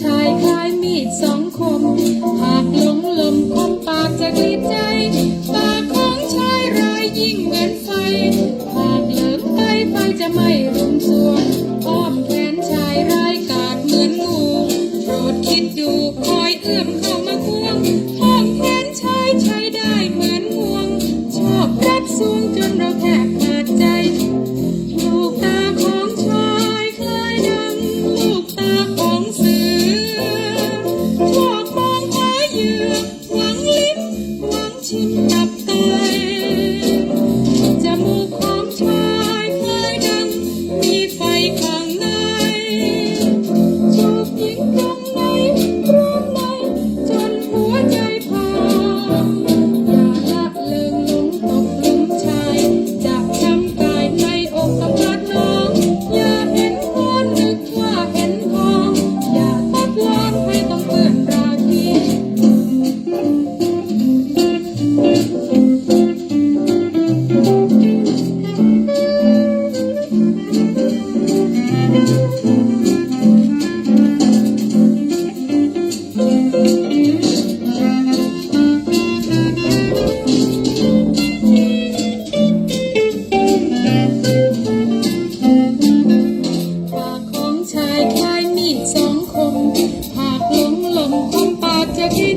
ชายคลายมีดสองคม Thank you. Thank you.